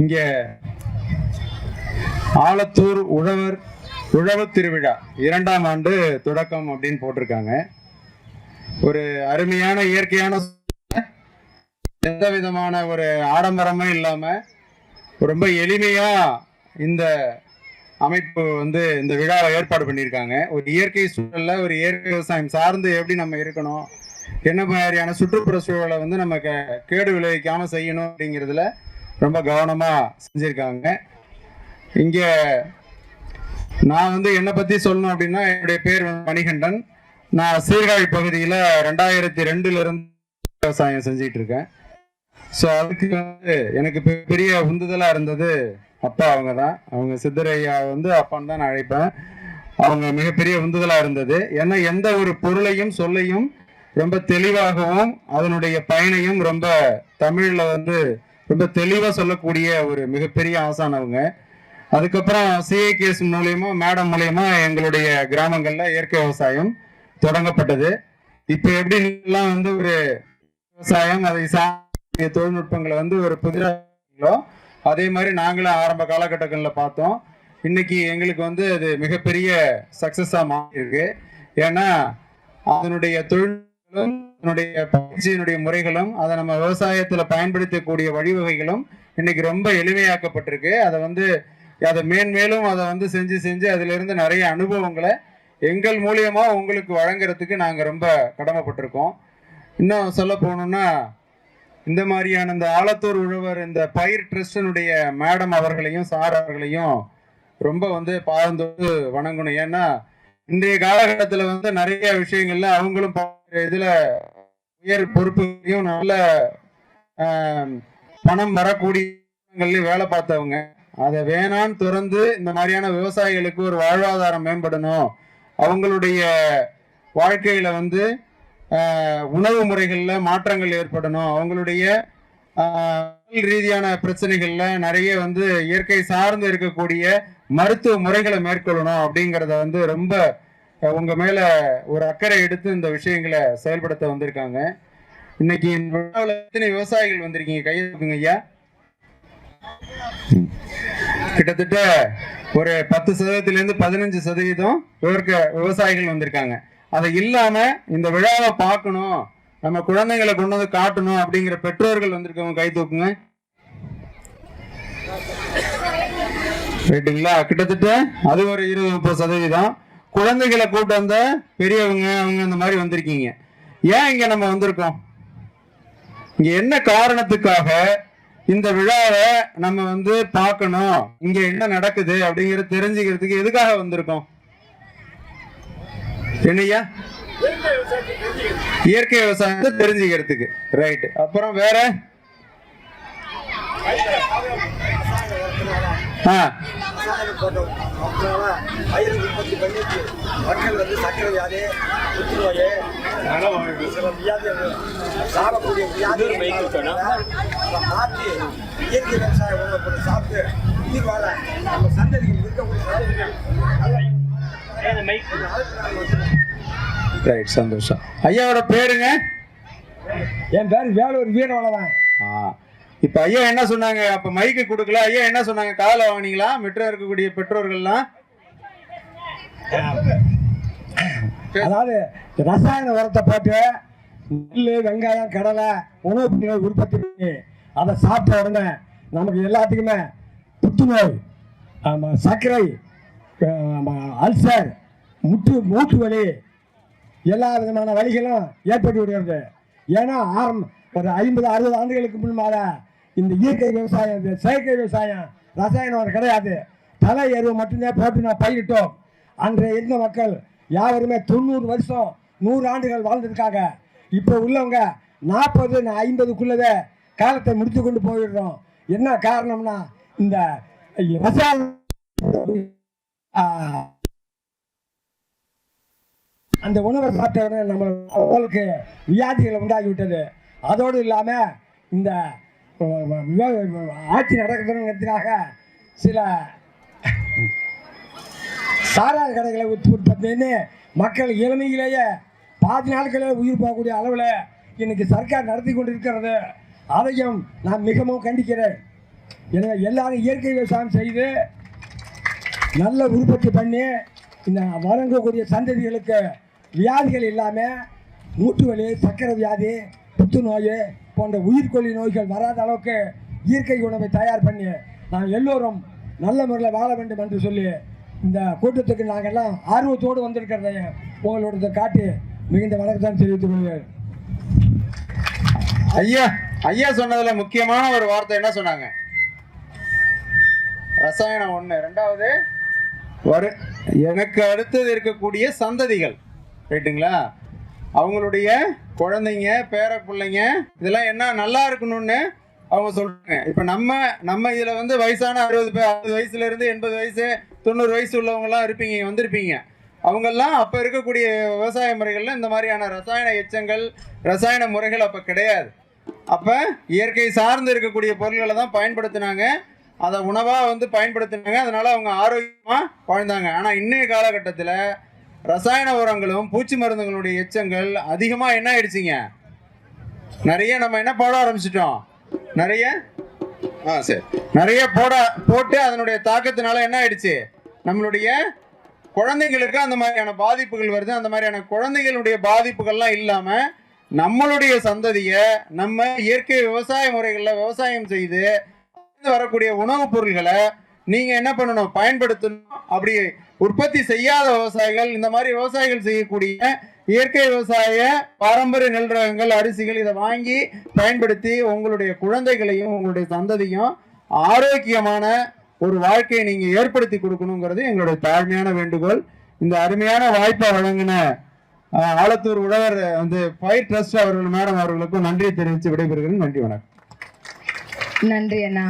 இங்கே ஆலத்தூர் உழவர் உழவு திருவிழா இரண்டாம் ஆண்டு தொடக்கம் அப்படின்னு போட்டிருக்காங்க. ஒரு அருமையான இயற்கையான எந்த விதமான ஒரு ஆடம்பரமும் இல்லாம ரொம்ப எளிமையா இந்த அமைப்பு வந்து இந்த விழாவை ஏற்பாடு பண்ணியிருக்காங்க. ஒரு இயற்கை சூழல்ல ஒரு இயற்கை விவசாயம் சார்ந்து எப்படி நம்ம இருக்கணும் என்ன மாதிரியான சுற்றுப்புற சூழலை வந்து நம்ம கேடு விளைவிக்காம செய்யணும் அப்படிங்கிறதுல ரொம்ப கவனமாக செஞ்சுருக்காங்க. இங்கே நான் வந்து என்னை பற்றி சொல்லணும் அப்படின்னா என்னுடைய பேர் மணிகண்டன். நான் சீர்காழி பகுதியில் ரெண்டாயிரத்தி ரெண்டுலேருந்து விவசாயம் செஞ்சிகிட்ருக்கேன் இருக்கேன் ஸோ அதுக்கு வந்து எனக்கு பெரிய உந்துதலாக இருந்தது அப்பா அவங்க தான். அவங்க சித்தரையா வந்து அப்பான்னு தான் நான் அழைப்பேன். அவங்க மிகப்பெரிய உந்துதலாக இருந்தது. ஏன்னா எந்த ஒரு பொருளையும் சொல்லையும் ரொம்ப தெளிவாகவும் அதனுடைய பயனையும் ரொம்ப தமிழில் வந்து ரொம்ப தெளிவாக சொல்லக்கூடிய ஒரு மிகப்பெரிய ஆசான் அவங்க. அதுக்கப்புறம் சிஏகேஎஸ் மூலயமா மேடம் மூலயமா எங்களுடைய கிராமங்களில் இயற்கை விவசாயம் தொடங்கப்பட்டது. இப்போ எப்படிலாம் வந்து ஒரு விவசாயம் அதை சார்ந்த தொழில்நுட்பங்களை வந்து ஒரு புதிராங்களோ அதே மாதிரி நாங்களும் ஆரம்ப காலகட்டங்களில் பார்த்தோம். இன்னைக்கு எங்களுக்கு வந்து அது மிகப்பெரிய சக்ஸஸாக மாறியிருக்கு. ஏன்னா அதனுடைய தொழில் பயிற்சியினுடைய முறைகளும் அதை நம்ம விவசாயத்தில் பயன்படுத்தக்கூடிய வழிவகைகளும் இன்னைக்கு ரொம்ப எளிமையாக்கப்பட்டிருக்கு. அதை வந்து அதை மேன்மேலும் அதை வந்து செஞ்சு செஞ்சு அதுல இருந்து நிறைய அனுபவங்களை எங்கள் மூலியமா உங்களுக்கு வழங்குறதுக்கு நாங்க ரொம்ப கடமைப்பட்டிருக்கோம். இன்னும் சொல்ல போனோம்னா இந்த மாதிரியான இந்த ஆலத்தூர் உழவர் இந்த பயிர் ட்ரஸ்டினுடைய மேடம் அவர்களையும் சார் அவர்களையும் ரொம்ப வந்து பாதந்தோடு வணங்கணும். ஏன்னா இன்றைய காலகட்டத்தில் வந்து நிறைய விஷயங்கள்ல அவங்களும் இதுல உயர் பொறுப்புகளையும் நல்ல பணம் வரக்கூடிய வேலை பார்த்தவங்க. அதை வேணான்னு திறந்து இந்த மாதிரியான விவசாயிகளுக்கு ஒரு வாழ்வாதாரம் மேம்படணும். அவங்களுடைய வாழ்க்கையில வந்து உணவு முறைகளில் மாற்றங்கள் ஏற்படணும். அவங்களுடைய உடல் ரீதியான பிரச்சனைகள்ல நிறைய வந்து இயற்கை சார்ந்து இருக்கக்கூடிய மருத்துவ முறைகளை மேற்கொள்ளணும் அப்படிங்கிறத வந்து ரொம்ப உங்க மேல ஒரு அக்கறை எடுத்து இந்த விஷயங்களை செயல்படுத்த வந்திருக்காங்க. இன்னைக்கு எத்தனை விவசாயிகள் வந்திருக்கீங்க? கையை ஐயா. கிட்டத்தட்ட ஒரு பத்து சதவீதத்திலிருந்து பதினஞ்சு சதவீதம் விவர்க்க விவசாயிகள் வந்திருக்காங்க. அதை இல்லாம இந்த விழாவை பார்க்கணும். நம்ம குழந்தைங்களை கொண்டு வந்து காட்டணும் அப்படிங்கிற பெற்றோர்கள் வந்திருக்கவங்க கை தூக்குங்க. ரைட்டுங்களா கிட்டத்தட்ட அது ஒரு இருபது முப்பது சதவீதம். குழந்தைகளை கூப்பிட்டு வந்த பெரியவங்க அவங்க இந்த மாதிரி வந்திருக்கீங்க. ஏன் இங்க நம்ம வந்திருக்கோம்? இங்க என்ன காரணத்துக்காக இந்த விழாவை நம்ம வந்து பார்க்கணும்? இங்க என்ன நடக்குது அப்படிங்கறது தெரிஞ்சுக்கிறதுக்கு எதுக்காக வந்திருக்கோம்? என்னய்யா இயற்கை விவசாயத்தை தெரிஞ்சுக்கிறதுக்கு. ரைட் அப்புறம் வேற? ஆ. ரசாயனம் போட்டோம் அதனால பயிர் உற்பத்தி பண்ணிட்டு மக்கள் வந்து சர்க்கரை வியாதி புற்றுநோய் சில வியாதி சாரக்கூடிய வியாதி அதை மாற்றி இயற்கை விவசாய உணவை போட்டு சாப்பிட்டு உயிர் வாழ நம்ம சந்ததிக்கு இருக்கக்கூடிய சந்ததிகள் ரைட் சந்தோஷம். ஐயாவோட பேருங்க? என் பேர் வேலூர் வீரவளவன். ஆ. இப்ப ஐயா என்ன சொன்னாங்க? அப்ப மைக்கு கொடுக்கல. ஐயா என்ன சொன்னாங்க? காதல வாங்கினீங்களா? மெட்ரோ இருக்கக்கூடிய பெற்றோர்கள்லாம்? அதாவது ரசாயன உரத்தை போட்டு நெல் வெங்காயம் கடலை உணவு பொருட்கள் உற்பத்தி பண்ணி அதை சாப்பிட்ட உடனே நமக்கு எல்லாத்துக்குமே புற்றுநோய் ஆமாம் சர்க்கரை அல்சர் முட்டு மூட்டு வலி எல்லா விதமான வலிகளும் ஏற்பட்டு விடுகிறது ஏன்னா ஆரம் ஒரு ஐம்பது அறுபது ஆண்டுகளுக்கு முன்பாக இந்த இயற்கை விவசாயம் இந்த செயற்கை விவசாயம் ரசாயனம் அது கிடையாது. தலை எருவு மட்டும்தான் போட்டு நான் பயிரிட்டோம். அன்றைய இருந்த மக்கள் யாவருமே தொண்ணூறு வருஷம் நூறு ஆண்டுகள் வாழ்ந்திருக்காங்க இப்போ உள்ளவங்க நாற்பது ஐம்பதுக்குள்ளதே காலத்தை முடித்து கொண்டு போயிடுறோம். என்ன காரணம்னா இந்த ரசாயன அந்த உணவை சாப்பிட்ட உடனே நம்ம உடலுக்கு வியாதிகள் உண்டாகிவிட்டது. அதோடு இல்லாமல் இந்த ஆட்சி நடக்கிறதுங்கிறதுக்காக சில சாராய கடைகளை உற்ப- உற்பத்தின்னு மக்கள் இளமையிலேயே பாதி நாட்களே உயிர் போகக்கூடிய அளவில் இன்னைக்கு சர்க்கார் நடத்தி கொண்டிருக்கிறது. அதையும் நான் மிகவும் கண்டிக்கிறேன். எனவே எல்லாரும் இயற்கை விவசாயம் செய்து நல்ல உற்பத்தி பண்ணி இந்த வழங்கக்கூடிய சந்ததிகளுக்கு வியாதிகள் இல்லாமல் மூட்டு வலி சர்க்கரை வியாதி புற்றுநோய் போன்ற உயிர்கொல்லி நோய்கள் வராத அளவுக்கு இயற்கை உணவை தயார் பண்ணி நாம் எல்லோரும் நல்ல முறையில் வாழ வேண்டும் என்று சொல்லி இந்த கூட்டத்துக்கு நாங்கள்லாம் ஆர்வத்தோடு வந்திருக்கிறதைய உங்களோட காட்டி மிகுந்த வணக்கத்தான் தெரிவித்துக் கொள்கிறேன். ஐயா ஐயா சொன்னதுல முக்கியமான ஒரு வார்த்தை என்ன சொன்னாங்க? ரசாயனம் ஒன்று ரெண்டாவது வரு எனக்கு அடுத்தது இருக்கக்கூடிய சந்ததிகள். ரைட்டுங்களா அவங்களுடைய குழந்தைங்க பேர பிள்ளைங்க இதெல்லாம் என்ன நல்லா இருக்கணும்னு அவங்க சொல்றாங்க. இப்போ நம்ம நம்ம இதில் வந்து வயசான அறுபது பேர் அறுபது வயசுல இருந்து எண்பது வயசு தொண்ணூறு வயசு உள்ளவங்கலாம் இருப்பீங்க வந்திருப்பீங்க. அவங்கெல்லாம் அப்போ இருக்கக்கூடிய விவசாய முறைகளில் இந்த மாதிரியான ரசாயன எச்சங்கள் ரசாயன முறைகள் அப்போ கிடையாது. அப்போ இயற்கை சார்ந்து இருக்கக்கூடிய பொருட்களை தான் பயன்படுத்தினாங்க. அதை உணவாக வந்து பயன்படுத்தினாங்க. அதனால் அவங்க ஆரோக்கியமாக வாழ்ந்தாங்க. ஆனால் இன்றைய காலகட்டத்தில் ரசாயன உரங்களும் பூச்சி மருந்துகளுடைய எச்சங்கள் அதிகமாக என்ன ஆயிடுச்சிங்க? நிறைய நம்ம என்ன போட ஆரம்பிச்சிட்டோம்? நிறைய? ஆ சரி. நிறைய போட போட்டு அதனுடைய தாக்கத்தினால என்ன ஆயிடுச்சு? நம்மளுடைய குழந்தைங்களுக்கு அந்த மாதிரியான பாதிப்புகள் வருது. அந்த மாதிரியான குழந்தைகளுடைய பாதிப்புகள்லாம் இல்லாமல் நம்மளுடைய சந்ததியை நம்ம இயற்கை விவசாய முறைகளில் விவசாயம் செய்து வரக்கூடிய உணவுப் பொருள்களை நீங்க என்ன பண்ணணும்? பயன்படுத்தணும். அப்படி உற்பத்தி செய்யாத விவசாயிகள் இந்த மாதிரி விவசாயிகள் செய்யக்கூடிய இயற்கை விவசாய பாரம்பரிய நெல் ரகங்கள் அரிசிகள் இதை வாங்கி பயன்படுத்தி உங்களுடைய குழந்தைகளையும் உங்களுடைய சந்ததியும் ஆரோக்கியமான ஒரு வாழ்க்கையை நீங்க ஏற்படுத்தி கொடுக்கணுங்கிறது எங்களுடைய தாழ்மையான வேண்டுகோள். இந்த அருமையான வாய்ப்பை வழங்கின ஆலத்தூர் உழவர் வந்து பயிர் ட்ரஸ்ட் அவர்கள் மேடம் அவர்களுக்கும் நன்றி தெரிவித்து விடைபெறுகிறேன். நன்றி வணக்கம். நன்றி அண்ணா.